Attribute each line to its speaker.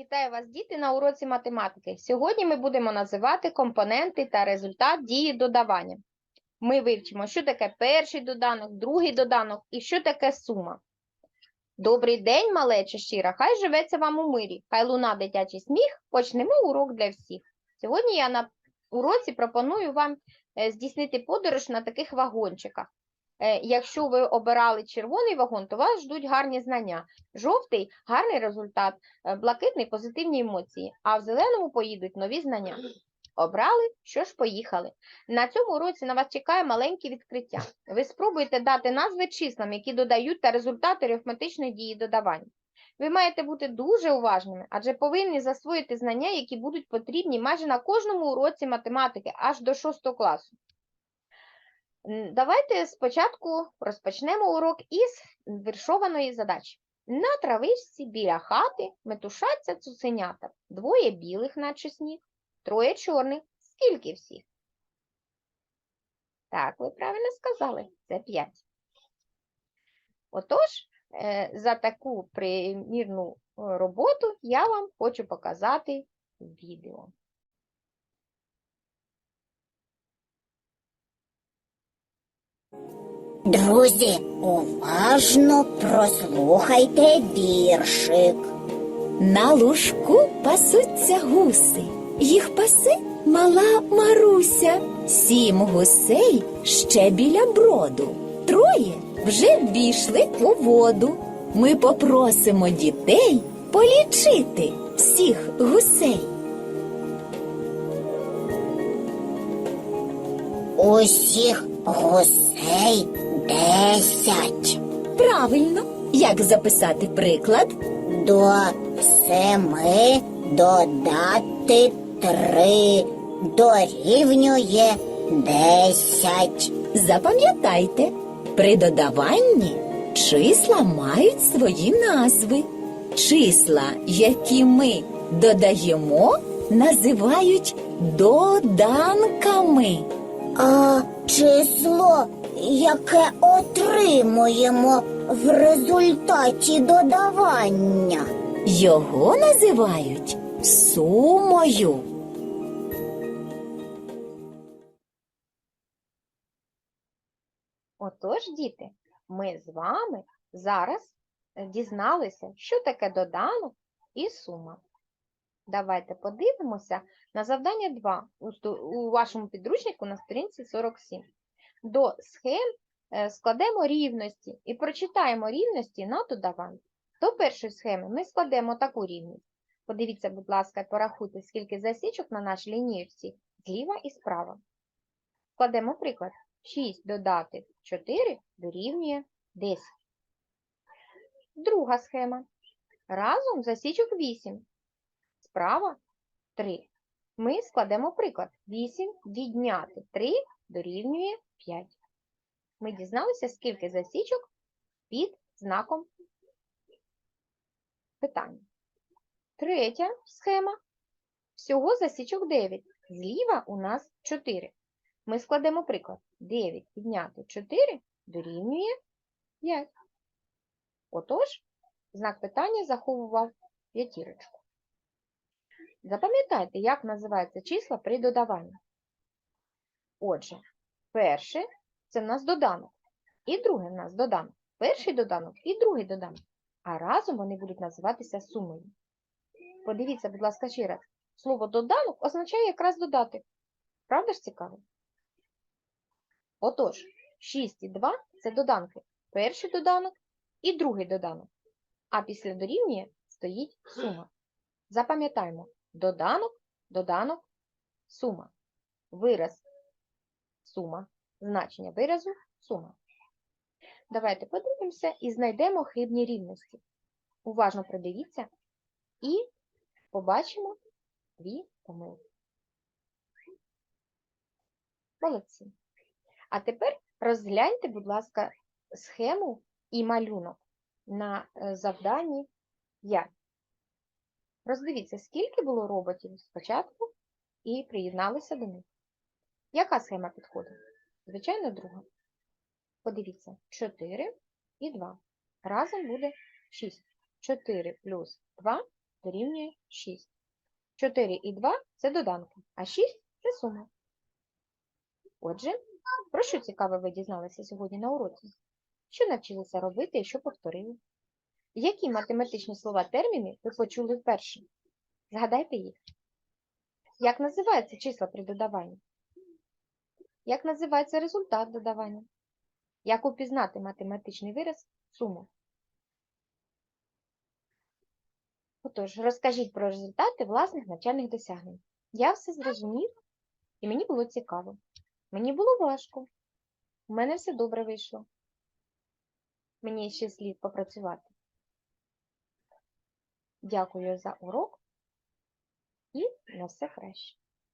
Speaker 1: Вітаю вас, діти, на уроці математики. Сьогодні ми будемо називати компоненти та результат дії додавання. Ми вивчимо, що таке перший доданок, другий доданок і що таке сума. Добрий день, малеча щира, хай живеться вам у мирі, хай луна дитячий сміх, почнемо урок для всіх. Сьогодні я на уроці пропоную вам е, здійснити подорож на таких вагончиках. Е, Якщо ви обирали червоний вагон, то вас ждуть гарні знання. Жовтий гарний результат, е, блакитний позитивні емоції, а в зеленому поїдуть нові знання. Обрали, що ж поїхали. На цьому уроці на вас чекає маленьке відкриття. Ви спробуєте дати назви числам, які додають та результати арифметичної дії додавання. Ви маєте бути дуже уважними, адже повинні засвоїти знання, які будуть потрібні майже на кожному уроці математики, аж до 6 класу. Давайте спочатку розпочнемо урок із віршованої задачі. На травичці біля хати метушаться цуценята. Двоє білих, наче сніг, троє чорних. Скільки всіх? Так, ви правильно сказали, це п'ять. Отож, е, за таку примірну е, роботу я вам хочу показати відео.
Speaker 2: Друзі, уважно прослухайте віршик.
Speaker 3: На лужку пасуться гуси, їх пасе мала Маруся. Сім гусей ще біля броду. Троє вже ввійшли у воду. Ми попросимо дітей полічити всіх гусей.
Speaker 2: Усіх гусей десять.
Speaker 3: Правильно, як записати приклад?
Speaker 2: До семи додати три дорівнює десять.
Speaker 3: Запам'ятайте, при додаванні числа мають свої назви. Числа, які ми додаємо, називають доданками.
Speaker 2: А число, яке отримуємо в результаті додавання.
Speaker 3: Його називають сумою.
Speaker 1: Отож, діти, ми з вами зараз дізналися, що таке доданок і сума. Давайте подивимося на завдання 2 у, вашому підручнику на сторінці 47. До схем е, складемо рівності і прочитаємо рівності на додавання. До першої схеми ми складемо таку рівність. Подивіться, будь ласка, порахуйте, скільки засічок на нашій лінієчці зліва і справа. Складемо приклад. 6 додати 4 дорівнює 10. Друга схема. Разом засічок 8. Справа 3. Ми складемо приклад. 8 відняти 3 дорівнює 5. Ми дізналися, скільки засічок під знаком питання. Третя схема. Всього засічок 9. Зліва у нас 4. Ми складемо приклад. 9 підняти 4 дорівнює 5. Отож, знак питання заховував п'ятірочку. Запам'ятайте, як називаються числа при додаванні. Отже, перше це в нас доданок. І друге в нас доданок. Перший доданок і другий доданок. А разом вони будуть називатися сумою. Подивіться, будь ласка, ще раз. Слово доданок означає якраз додати. Правда ж цікаво? Отож, 6 і 2 – це доданки. Перший доданок і другий доданок. А після дорівнює стоїть сума. Запам'ятаємо, доданок, доданок, сума. Вираз сума. Значення виразу сума. Давайте подивимося і знайдемо хибні рівності. Уважно придивіться і побачимо дві помилки. Молодці. А тепер розгляньте, будь ласка, схему і малюнок на е, завданні 5. Роздивіться, скільки було роботів спочатку і приєдналися до них. Яка схема підходить? Звичайно, друга. Подивіться, 4 і 2. Разом буде 6. 4 плюс 2 дорівнює 6. 4 і 2 – це доданки, а 6 – це сума. Отже, про що цікаве ви дізналися сьогодні на уроці? Що навчилися робити і що повторили? Які математичні слова терміни ви почули вперше? Згадайте їх. Як називаються числа при додаванні? Як називається результат додавання? Як упізнати математичний вираз суму? Отож, розкажіть про результати власних навчальних досягнень. Я все зрозумів, і мені було цікаво. Мені було важко. У мене все добре вийшло. Мені ще слід попрацювати. Дякую за урок і на все краще.